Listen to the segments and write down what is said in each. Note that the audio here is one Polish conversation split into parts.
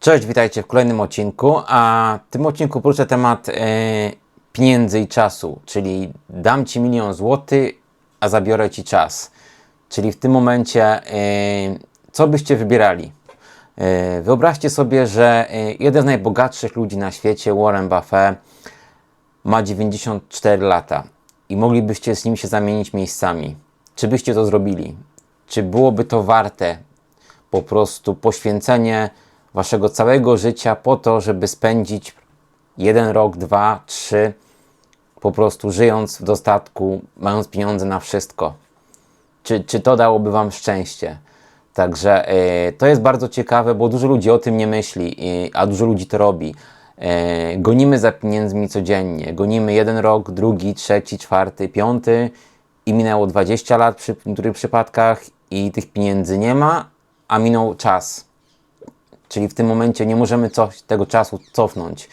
Cześć, witajcie w kolejnym odcinku. A w tym odcinku poruszę temat e, pieniędzy i czasu, czyli dam Ci milion złotych, a zabiorę Ci czas. Czyli w tym momencie, e, co byście wybierali? E, wyobraźcie sobie, że e, jeden z najbogatszych ludzi na świecie, Warren Buffett, ma 94 lata i moglibyście z nim się zamienić miejscami. Czy byście to zrobili? Czy byłoby to warte po prostu poświęcenie waszego całego życia po to, żeby spędzić jeden rok, dwa, trzy, po prostu żyjąc w dostatku, mając pieniądze na wszystko? Czy, czy to dałoby wam szczęście? Także e, to jest bardzo ciekawe, bo dużo ludzi o tym nie myśli, e, a dużo ludzi to robi. E, gonimy za pieniędzmi codziennie. Gonimy jeden rok, drugi, trzeci, czwarty, piąty i minęło 20 lat przy niektórych przypadkach i tych pieniędzy nie ma, a minął czas. Czyli w tym momencie nie możemy coś, tego czasu cofnąć.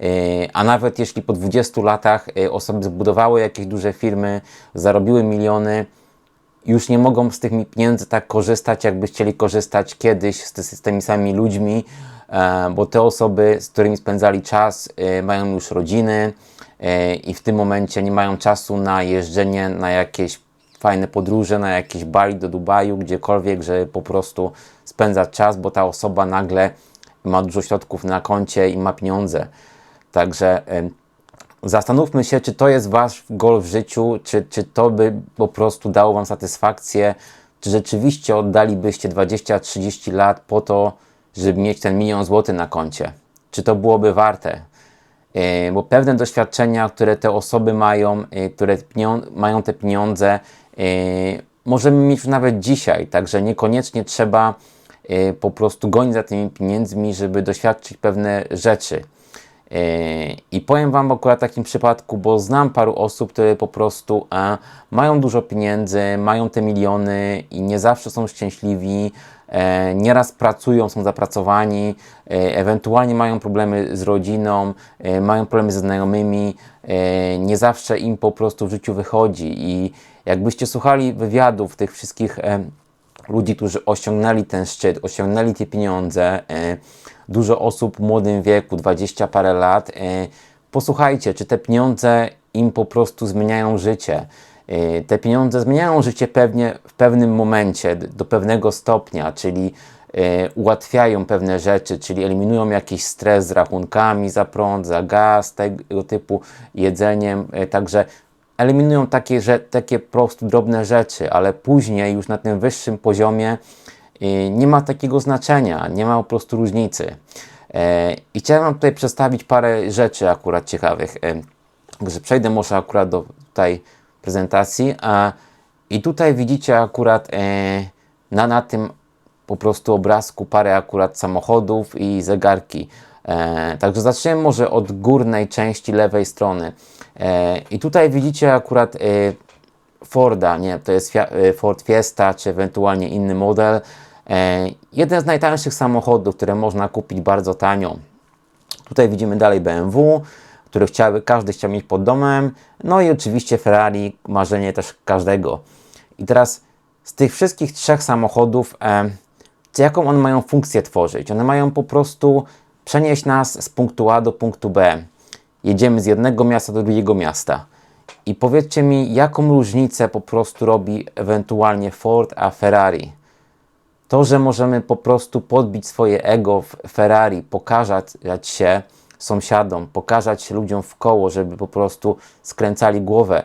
Yy, A nawet jeśli po 20 latach yy, osoby zbudowały jakieś duże firmy, zarobiły miliony, już nie mogą z tych pieniędzy tak korzystać, jakby chcieli korzystać kiedyś z, ty- z tymi samymi ludźmi, e, bo te osoby, z którymi spędzali czas, e, mają już rodziny e, i w tym momencie nie mają czasu na jeżdżenie na jakieś fajne podróże, na jakieś Bali do Dubaju, gdziekolwiek, żeby po prostu spędzać czas, bo ta osoba nagle ma dużo środków na koncie i ma pieniądze. Także zastanówmy się, czy to jest wasz goal w życiu, czy, czy to by po prostu dało wam satysfakcję, czy rzeczywiście oddalibyście 20-30 lat po to, żeby mieć ten milion złotych na koncie. Czy to byłoby warte? E, bo pewne doświadczenia, które te osoby mają, e, które mają te pieniądze, e, możemy mieć nawet dzisiaj, także niekoniecznie trzeba po prostu gonić za tymi pieniędzmi, żeby doświadczyć pewne rzeczy. I powiem Wam akurat w takim przypadku, bo znam paru osób, które po prostu mają dużo pieniędzy, mają te miliony i nie zawsze są szczęśliwi, nieraz pracują, są zapracowani, e, ewentualnie mają problemy z rodziną, e, mają problemy ze znajomymi, e, nie zawsze im po prostu w życiu wychodzi. I jakbyście słuchali wywiadów tych wszystkich e, ludzi, którzy osiągnęli ten szczyt, osiągnęli te pieniądze, e, dużo osób w młodym wieku, 20 parę lat, e, posłuchajcie, czy te pieniądze im po prostu zmieniają życie. E, Te pieniądze zmieniają życie pewnie w pewnym momencie, do pewnego stopnia, czyli e, ułatwiają pewne rzeczy, czyli eliminują jakiś stres z rachunkami za prąd, za gaz, tego typu jedzeniem. e, Także eliminują takie, że, takie prostu drobne rzeczy, ale później już na tym wyższym poziomie y, nie ma takiego znaczenia, nie ma po prostu różnicy. E, I chciałem Wam tutaj przedstawić parę rzeczy akurat ciekawych. E, Także przejdę może akurat do tutaj prezentacji. I tutaj widzicie akurat e, na, na tym po prostu obrazku parę akurat samochodów i zegarki. E, także zaczniemy może od górnej części lewej strony. E, I tutaj widzicie akurat Forda, nie, to jest Ford Fiesta, czy ewentualnie inny model. Jeden z najtańszych samochodów, które można kupić bardzo tanio. Tutaj widzimy dalej BMW, które chciały, każdy chciał mieć pod domem. No i oczywiście Ferrari, marzenie też każdego. I teraz z tych wszystkich trzech samochodów, e, jaką one mają funkcję tworzyć? One mają po prostu przenieść nas z punktu A do punktu B. Jedziemy z jednego miasta do drugiego miasta. I powiedzcie mi, jaką różnicę po prostu robi ewentualnie Ford a Ferrari? To, że możemy po prostu podbić swoje ego w Ferrari, pokazać się sąsiadom, pokazać ludziom w koło, żeby po prostu skręcali głowę,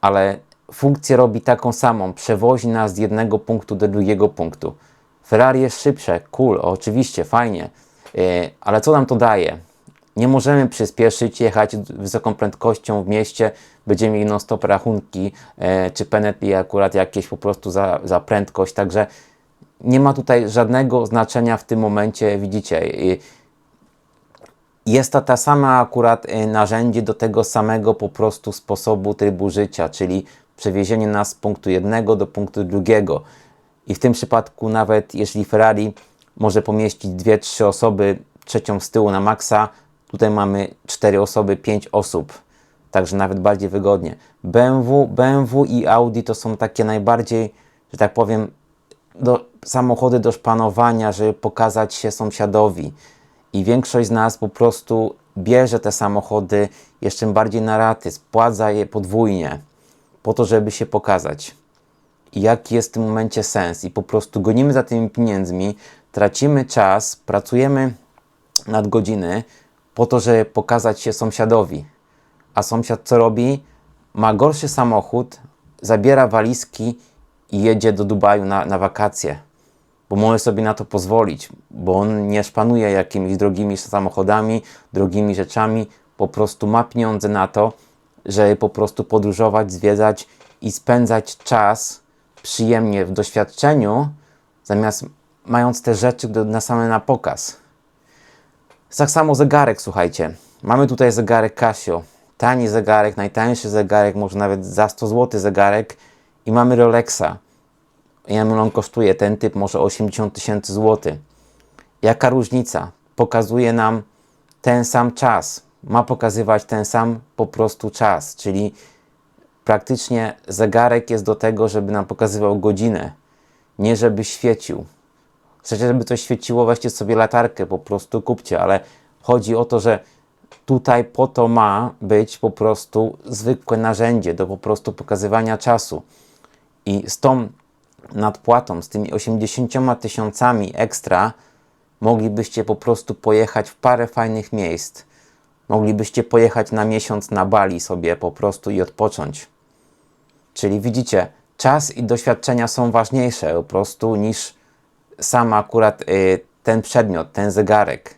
ale funkcję robi taką samą, przewozi nas z jednego punktu do drugiego punktu. Ferrari jest szybsze, cool, oczywiście, fajnie, yy, ale co nam to daje? Nie możemy przyspieszyć, jechać wysoką prędkością w mieście, będziemy mieli non-stop rachunki, e, czy penalty akurat jakieś po prostu za, za prędkość, także nie ma tutaj żadnego znaczenia w tym momencie, widzicie. Jest to ta sama akurat y, narzędzie do tego samego po prostu sposobu trybu życia, czyli przewiezienie nas z punktu jednego do punktu drugiego. I w tym przypadku nawet jeśli Ferrari może pomieścić dwie, trzy osoby, trzecią z tyłu na maksa, tutaj mamy cztery osoby, pięć osób. Także nawet bardziej wygodnie. BMW, BMW i Audi to są takie najbardziej, że tak powiem, do, samochody do szpanowania, żeby pokazać się sąsiadowi. I większość z nas po prostu bierze te samochody jeszcze bardziej na raty, spłaca je podwójnie, po to, żeby się pokazać. I jaki jest w tym momencie sens? I po prostu gonimy za tymi pieniędzmi, tracimy czas, pracujemy nad godziny po to, żeby pokazać się sąsiadowi. A sąsiad co robi? Ma gorszy samochód, zabiera walizki i jedzie do Dubaju na, na wakacje, bo może sobie na to pozwolić, bo on nie szpanuje jakimiś drogimi samochodami, drogimi rzeczami, po prostu ma pieniądze na to, żeby po prostu podróżować, zwiedzać i spędzać czas przyjemnie w doświadczeniu, zamiast mając te rzeczy do, na same na pokaz. Tak samo zegarek, słuchajcie. Mamy tutaj zegarek Casio. Tani zegarek, najtańszy zegarek, może nawet za 100 zł zegarek i mamy Rolexa. Ile on kosztuje. Ten typ może 80 tysięcy złotych. Jaka różnica? Pokazuje nam ten sam czas. Ma pokazywać ten sam po prostu czas, czyli praktycznie zegarek jest do tego, żeby nam pokazywał godzinę, nie żeby świecił. Chcecie, żeby coś świeciło, weźcie sobie latarkę, po prostu kupcie, ale chodzi o to, że tutaj po to ma być po prostu zwykłe narzędzie do po prostu pokazywania czasu. I z tą nadpłatą, z tymi 80 tysiącami ekstra, moglibyście po prostu pojechać w parę fajnych miejsc. Moglibyście pojechać na miesiąc na Bali sobie po prostu i odpocząć. Czyli widzicie, czas i doświadczenia są ważniejsze po prostu niż sam akurat y, ten przedmiot, ten zegarek.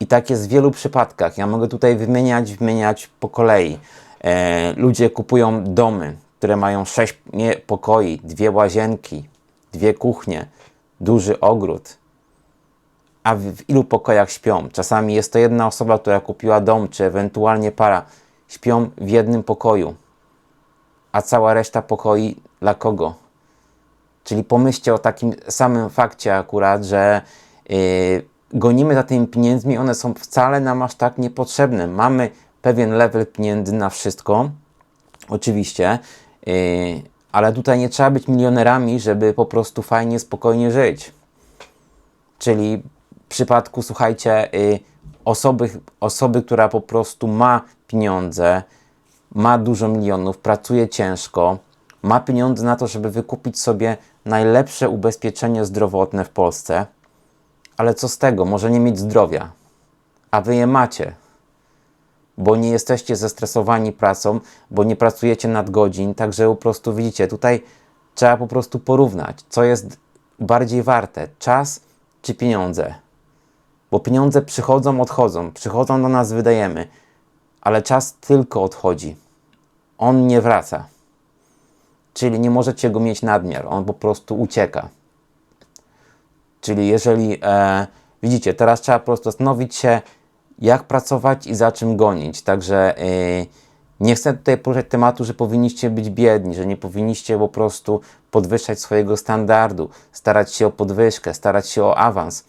I tak jest w wielu przypadkach. Ja mogę tutaj wymieniać, wymieniać po kolei. E, ludzie kupują domy, które mają sześć pokoi, dwie łazienki, dwie kuchnie, duży ogród. A w, ilu pokojach śpią? Czasami jest to jedna osoba, która kupiła dom, czy ewentualnie para. Śpią w jednym pokoju. A cała reszta pokoi dla kogo? Czyli pomyślcie o takim samym fakcie akurat, że yy, gonimy za tymi pieniędzmi, one są wcale nam aż tak niepotrzebne. Mamy pewien level pieniędzy na wszystko, oczywiście, ale tutaj nie trzeba być milionerami, żeby po prostu fajnie, spokojnie żyć. Czyli w przypadku, słuchajcie, yy, osoby, osoby, która po prostu ma pieniądze, ma dużo milionów, pracuje ciężko, ma pieniądze na to, żeby wykupić sobie najlepsze ubezpieczenie zdrowotne w Polsce, ale co z tego? Może nie mieć zdrowia, a wy je macie, bo nie jesteście zestresowani pracą, bo nie pracujecie nadgodzin, także po prostu widzicie, tutaj trzeba po prostu porównać, co jest bardziej warte, czas czy pieniądze. Bo pieniądze przychodzą, odchodzą, przychodzą do nas, wydajemy, ale czas tylko odchodzi. On nie wraca. Czyli nie możecie go mieć nadmiar, on po prostu ucieka. Czyli jeżeli e, widzicie, teraz trzeba po prostu zastanowić się, jak pracować i za czym gonić. Także e, nie chcę tutaj poruszać tematu, że powinniście być biedni, że nie powinniście po prostu podwyższać swojego standardu, starać się o podwyżkę, starać się o awans.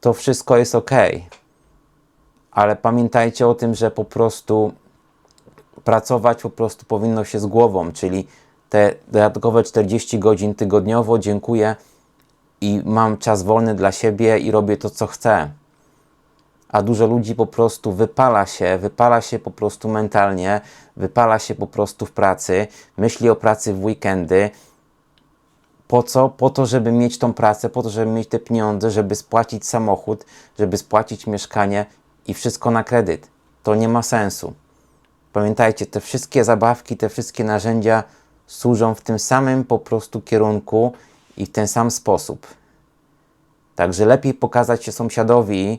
To wszystko jest ok. Ale pamiętajcie o tym, że po prostu pracować po prostu powinno się z głową, czyli te dodatkowe 40 godzin tygodniowo, dziękuję i mam czas wolny dla siebie i robię to, co chcę. A dużo ludzi po prostu wypala się, wypala się po prostu mentalnie, wypala się po prostu w pracy, myśli o pracy w weekendy. Po co? Po to, żeby mieć tą pracę, po to, żeby mieć te pieniądze, żeby spłacić samochód, żeby spłacić mieszkanie i wszystko na kredyt. To nie ma sensu. Pamiętajcie, te wszystkie zabawki, te wszystkie narzędzia służą w tym samym po prostu kierunku i w ten sam sposób. Także lepiej pokazać się sąsiadowi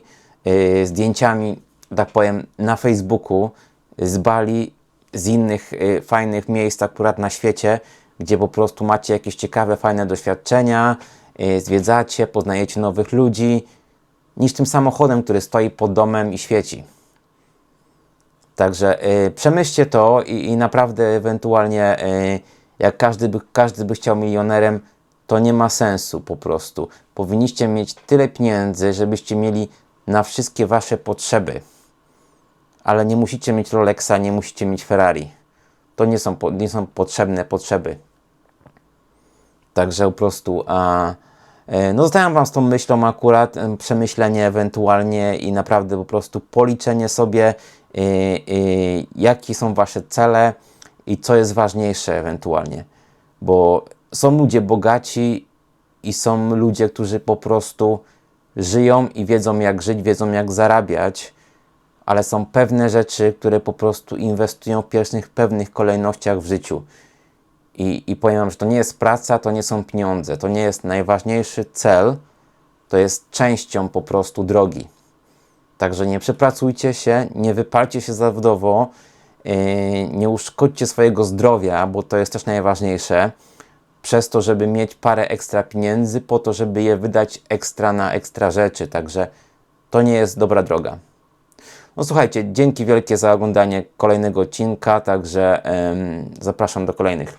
zdjęciami, tak powiem, na Facebooku z Bali, z innych yy, fajnych miejsc akurat na świecie, gdzie po prostu macie jakieś ciekawe, fajne doświadczenia, yy, zwiedzacie, poznajecie nowych ludzi, niż tym samochodem, który stoi pod domem i świeci. Także y, przemyślcie to i, i naprawdę ewentualnie y, jak każdy by, każdy by chciał milionerem, to nie ma sensu po prostu. Powinniście mieć tyle pieniędzy, żebyście mieli na wszystkie wasze potrzeby. Ale nie musicie mieć Rolexa, nie musicie mieć Ferrari. To nie są, nie są potrzebne potrzeby. Także po prostu a, e, no zostawiam Wam z tą myślą akurat, em, przemyślenie ewentualnie i naprawdę po prostu policzenie sobie, e, e, jakie są Wasze cele i co jest ważniejsze ewentualnie. Bo są ludzie bogaci i są ludzie, którzy po prostu żyją i wiedzą jak żyć, wiedzą jak zarabiać, ale są pewne rzeczy, które po prostu inwestują w pierwszych pewnych kolejnościach w życiu. I, I powiem Wam, że to nie jest praca, to nie są pieniądze, to nie jest najważniejszy cel, to jest częścią po prostu drogi. Także nie przepracujcie się, nie wypalcie się zawodowo, yy, nie uszkodźcie swojego zdrowia, bo to jest też najważniejsze, przez to, żeby mieć parę ekstra pieniędzy, po to, żeby je wydać ekstra na ekstra rzeczy. Także to nie jest dobra droga. No słuchajcie, dzięki wielkie za oglądanie kolejnego odcinka, także em, zapraszam do kolejnych.